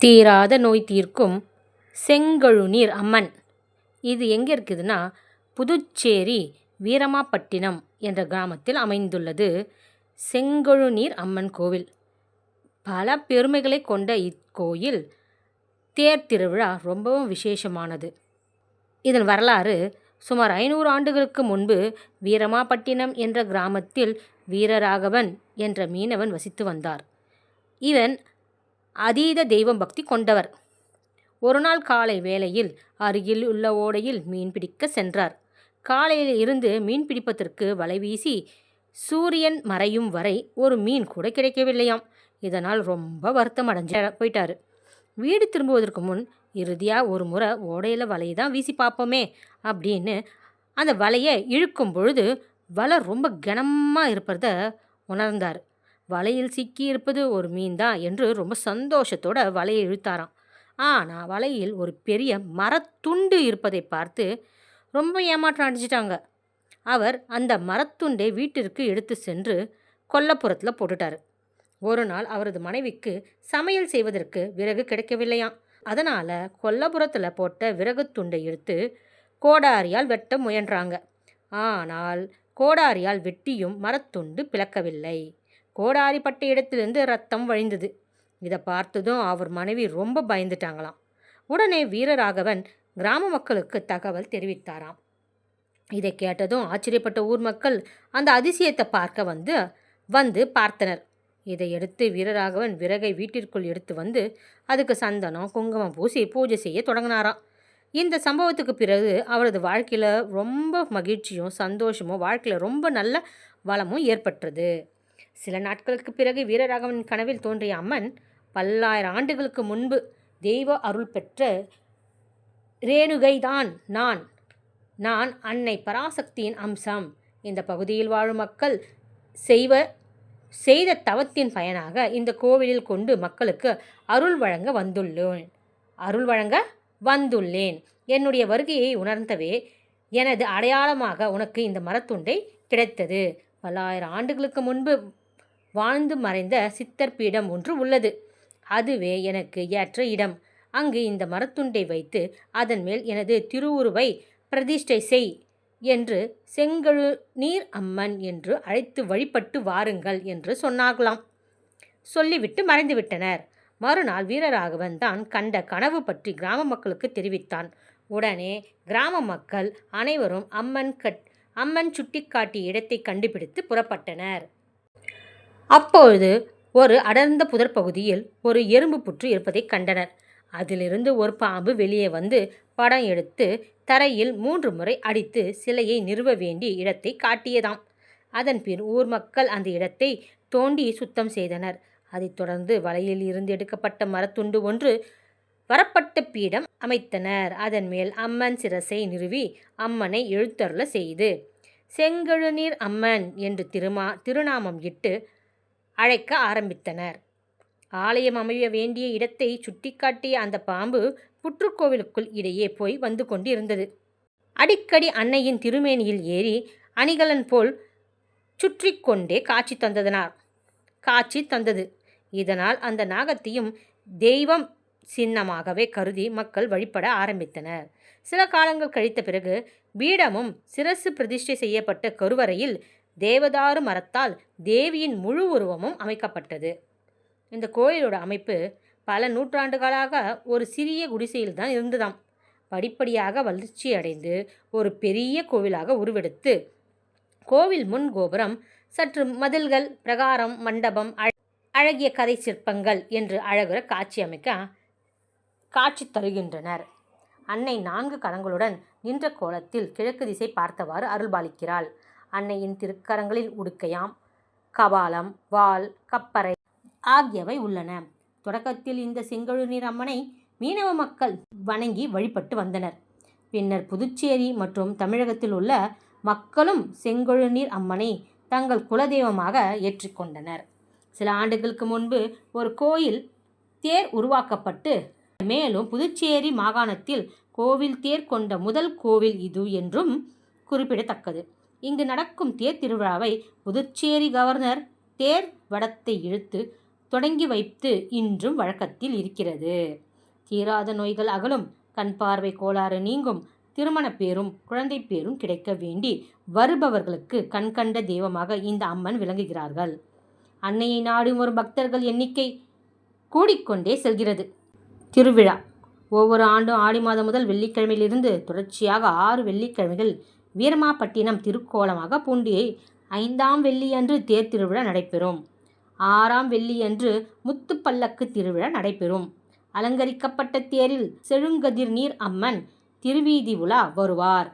தீராத நோய் தீர்க்கும் செங்கழுநீர் அம்மன். இது எங்கே இருக்குதுன்னா புதுச்சேரி வீரமாப்பட்டினம் என்ற கிராமத்தில் அமைந்துள்ளது செங்கழுநீர் அம்மன் கோவில். பல பெருமைகளை கொண்ட இக்கோயில் தேர் திருவிழா ரொம்பவும் விசேஷமானது. இதன் வரலாறு சுமார் ஐநூறு ஆண்டுகளுக்கு முன்பு வீரமாப்பட்டினம் என்ற கிராமத்தில் வீரராகவன் என்ற மீனவன் வசித்து வந்தார். இவன் அதீத தெய்வம் பக்தி கொண்டவர். ஒரு நாள் காலை வேளையில் அருகில் உள்ள ஓடையில் மீன் பிடிக்க சென்றார். காலையில் இருந்து மீன் பிடிப்பதற்கு வலை வீசி சூரியன் மறையும் வரை ஒரு மீன் கூட கிடைக்கவில்லையாம். இதனால் ரொம்ப வருத்தம் அடைஞ்சு போயிட்டார். வீடு திரும்புவதற்கு முன் இறுதியாக ஒரு முறை ஓடையில் வலையை தான் வீசி பார்ப்போமே அப்படின்னு அந்த வலையை இழுக்கும் பொழுது வலை ரொம்ப கனமாக இருப்பதை உணர்ந்தார். வலையில் சிக்கி இருப்பது ஒரு மீன் தான் என்று ரொம்ப சந்தோஷத்தோட வலையை இழுத்தாராம். ஆனால் வலையில் ஒரு பெரிய மரத்துண்டு இருப்பதை பார்த்து ரொம்ப ஏமாற்றம் அடைஞ்சிட்டாங்க அவர் அந்த மரத்துண்டை வீட்டிற்கு எடுத்து சென்று கொல்லப்புறத்தில் போட்டுட்டார். ஒரு நாள் அவரது மனைவிக்கு சமையல் செய்வதற்கு விறகு கிடைக்கவில்லையாம். அதனால் கொல்லப்புறத்தில் போட்ட விறகு துண்டை எடுத்து கோடாரியால் வெட்ட முயன்றாங்க. ஆனால் கோடாரியால் வெட்டியும் மரத்துண்டு பிளக்கவில்லை. கோடாரிப்பட்ட இடத்திலிருந்து ரத்தம் வழிந்தது. இதை பார்த்ததும் அவர் மனைவி ரொம்ப பயந்துட்டாங்களாம். உடனே வீரராகவன் கிராம மக்களுக்கு தகவல் தெரிவித்தாராம். இதை கேட்டதும் ஆச்சரியப்பட்ட ஊர் மக்கள் அந்த அதிசயத்தை பார்க்க வந்து வந்து பார்த்தனர். இதை எடுத்து வீரராகவன் விறகை வீட்டிற்குள் எடுத்து வந்து அதுக்கு சந்தனம் குங்குமம் பூசி பூஜை செய்ய தொடங்கினாராம். இந்த சம்பவத்துக்கு பிறகு அவரது வாழ்க்கையில் ரொம்ப மகிழ்ச்சியும் சந்தோஷமும் வாழ்க்கையில் ரொம்ப நல்ல வளமும் ஏற்பட்டது. சில நாட்களுக்கு பிறகு வீரராகவன் கனவில் தோன்றிய அம்மன் பல்லாயிரம் ஆண்டுகளுக்கு முன்பு தெய்வ அருள் பெற்ற ரேணுகைதான் நான். நான் அன்னை பராசக்தியின் அம்சம். இந்த பகுதியில் வாழும் மக்கள் செய்வ செய்த தவத்தின் பயனாக இந்த கோவிலில் கொண்டு மக்களுக்கு அருள் வழங்க வந்துள்ளேன். அருள் வழங்க வந்துள்ளேன். என்னுடைய வருகையை உணர்ந்தவே எனது அடையாளமாக உனக்கு இந்த மரத்துண்டை கிடைத்தது. பல்லாயிரம் ஆண்டுகளுக்கு முன்பு வாழ்ந்து மறைந்த சித்தர் பீடம் ஒன்று உள்ளது. அதுவே எனக்கு ஏற்ற இடம். அங்கு இந்த மரத்துண்டை வைத்து அதன் மேல் எனது திருவுருவை பிரதிஷ்டை செய் என்று செங்கழு நீர் அம்மன் என்று அழைத்து வழிபட்டு வாருங்கள் என்று சொன்னாகலாம் சொல்லிவிட்டு மறைந்துவிட்டனர் மறுநாள் வீரராகவன் தான் கண்ட கனவு பற்றி கிராம மக்களுக்கு தெரிவித்தான். உடனே கிராம மக்கள் அனைவரும் அம்மன் கட் அம்மன் சுட்டிக்காட்டிய இடத்தை கண்டுபிடித்து புறப்பட்டனர். அப்பொழுது ஒரு அடர்ந்த புதர் பகுதியில் ஒரு எறும்பு புற்று இருப்பதை கண்டனர். அதிலிருந்து ஒரு பாம்பு வெளியே வந்து படம் எடுத்து தரையில் மூன்று முறை அடித்து சிலையை நிறுவ வேண்டிய இடத்தை காட்டியதாம். அதன் பின் ஊர் மக்கள் அந்த இடத்தை தோண்டி சுத்தம் செய்தனர். அதைத் தொடர்ந்து வலையில் இருந்து எடுக்கப்பட்ட மரத்துண்டு ஒன்று வரப்பட்ட பீடம் அமைத்தனர். அதன் மேல் அம்மன் சிரசை நிறுவி அம்மனை எழுத்தருள செய்து செங்கழுநீர் அம்மன் என்று திருமா திருநாமம் இட்டு அழைக்க ஆரம்பித்தனர். ஆலயம் அமைய வேண்டிய இடத்தை சுட்டிக்காட்டிய அந்த பாம்பு புற்றுக்கோவிலுக்குள் இடையே போய் வந்து கொண்டிருந்தது. அடிக்கடி அன்னையின் திருமேனியில் ஏறி அணிகலன் போல் சுற்றி கொண்டே காட்சி தந்ததனார். காட்சி தந்தது. இதனால் அந்த நாகத்தையும் தெய்வம் சின்னமாகவே கருதி மக்கள் வழிபட ஆரம்பித்தனர். சில காலங்கள் கழித்த பிறகு பீடமும் சிரசு பிரதிஷ்டை செய்யப்பட்ட கருவறையில் தேவதாரு மரத்தால் தேவியின் முழு உருவமும் அமைக்கப்பட்டது. இந்த கோயிலோட அமைப்பு பல நூற்றாண்டுகளாக ஒரு சிறிய குடிசையில் தான் இருந்ததாம். படிப்படியாக வளர்ச்சி அடைந்து ஒரு பெரிய கோவிலாக உருவெடுத்து கோவில் முன் கோபுரம் சற்று மதில்கள் பிரகாரம் மண்டபம் அழகிய கதை சிற்பங்கள் என்று அழகுற காட்சி அமைக்க காட்சி தருகின்றனர். அன்னை நான்கு கரங்களுடன் நின்ற கோலத்தில் கிழக்கு திசை பார்த்தவாறு அருள்பாலிக்கிறாள். அன்னையின் திருக்கரங்களில் உடுக்கையாம். கபாலம் வால் கப்பறை ஆகியவை உள்ளன. தொடக்கத்தில் இந்த செங்கழுநீர் அம்மனை மீனவ மக்கள் வணங்கி வழிபட்டு வந்தனர். பின்னர் புதுச்சேரி மற்றும் தமிழகத்தில் உள்ள மக்களும் செங்கொழுநீர் அம்மனை தங்கள் குலதெய்வமாக ஏற்றுக்கொண்டனர் சில ஆண்டுகளுக்கு முன்பு ஒரு கோயில் தேர் உருவாக்கப்பட்டு மேலும் புதுச்சேரி மாகாணத்தில் கோவில் தேர் கொண்ட முதல் கோவில் இது என்றும் குறிப்பிடத்தக்கது. இங்கு நடக்கும் தேர் திருவிழாவை புதுச்சேரி கவர்னர் தேர் வடத்தை இழுத்து தொடங்கி வைத்து இன்றும் வழக்கத்தில் இருக்கிறது. தீராத நோய்கள் அகலும். கண் பார்வை கோளாறு நீங்கும். திருமணப் பேரும் குழந்தை பேரும் கிடைக்க வேண்டி வருபவர்களுக்கு கண்கண்ட தெய்வமாக இந்த அம்மன் விளங்குகிறார்கள். அன்னையை நாடும் ஒரு பக்தர்கள் எண்ணிக்கை கூடிக்கொண்டே செல்கிறது. திருவிழா. ஒவ்வொரு ஆண்டும் ஆடி மாதம் முதல் வெள்ளிக்கிழமையிலிருந்து தொடர்ச்சியாக ஆறு வெள்ளிக்கிழமைகள் வீரமாப்பட்டினம் திருக்கோலமாக பூண்டியை ஐந்தாம் வெள்ளியன்று தேர் திருவிழா நடைபெறும். ஆறாம் வெள்ளியன்று முத்துப்பல்லக்கு திருவிழா நடைபெறும். அலங்கரிக்கப்பட்ட தேரில் செழுங்கதிர் நீர் அம்மன் திருவீதி உலா வருவார்.